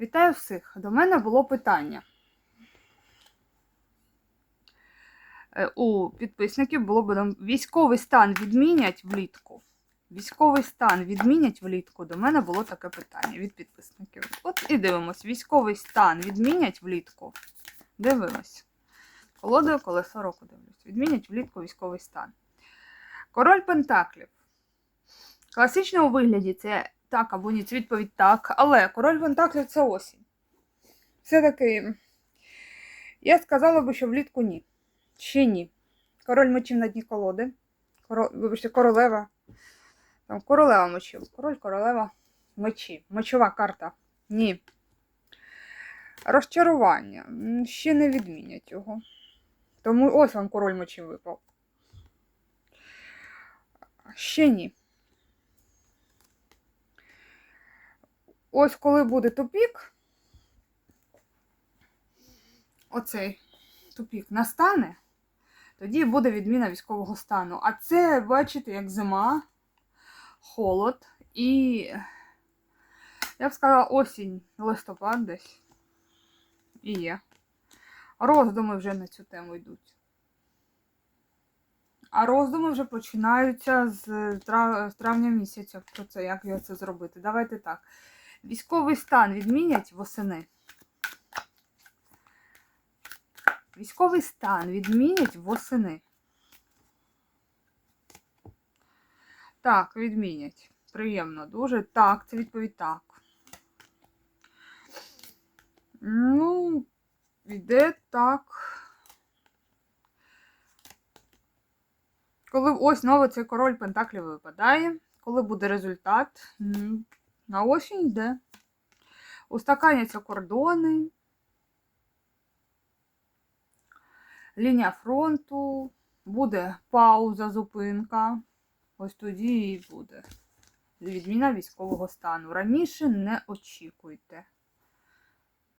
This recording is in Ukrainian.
Вітаю всіх! До мене було питання. Е, У підписників було б військовий стан відмінять влітку. Військовий стан відмінять влітку. До мене було таке питання від підписників. От і дивимось. Військовий стан відмінять влітку. Дивимось. Колодою колесо року дивлюсь. Відмінять влітку військовий стан. Король Пентаклів. Класично у вигляді це так або ні, це відповідь так. Але король Пентаклів це осінь. Все-таки я сказала би, що влітку ні. Ще ні. Король мечів на дні колоди. Коро... Вибачте, королева. Там королева мечів. Король, королева, мечі. Мечова карта. Ні. Розчарування. Ще не відмінять його. Тому ось вам король мечів випав. Ще ні. Ось коли буде тупік, оцей тупік настане, тоді буде відміна військового стану. А це, бачите, як зима, холод і, я б сказала, осінь, листопад десь. І є. Роздуми вже на цю тему йдуть. А роздуми вже починаються з травня місяця про це, як це зробити. Давайте так. Військовий стан відмінять восени. Військовий стан відмінять восени. Так, відмінять. Приємно дуже. Так, це відповідь так. Ну, іде так. Коли ось знову цей король Пентаклів випадає, коли буде результат, на осінь йде. Устаканяться кордони, лінія фронту, буде пауза, зупинка. Ось тоді і буде. Відміна військового стану. Раніше не очікуйте.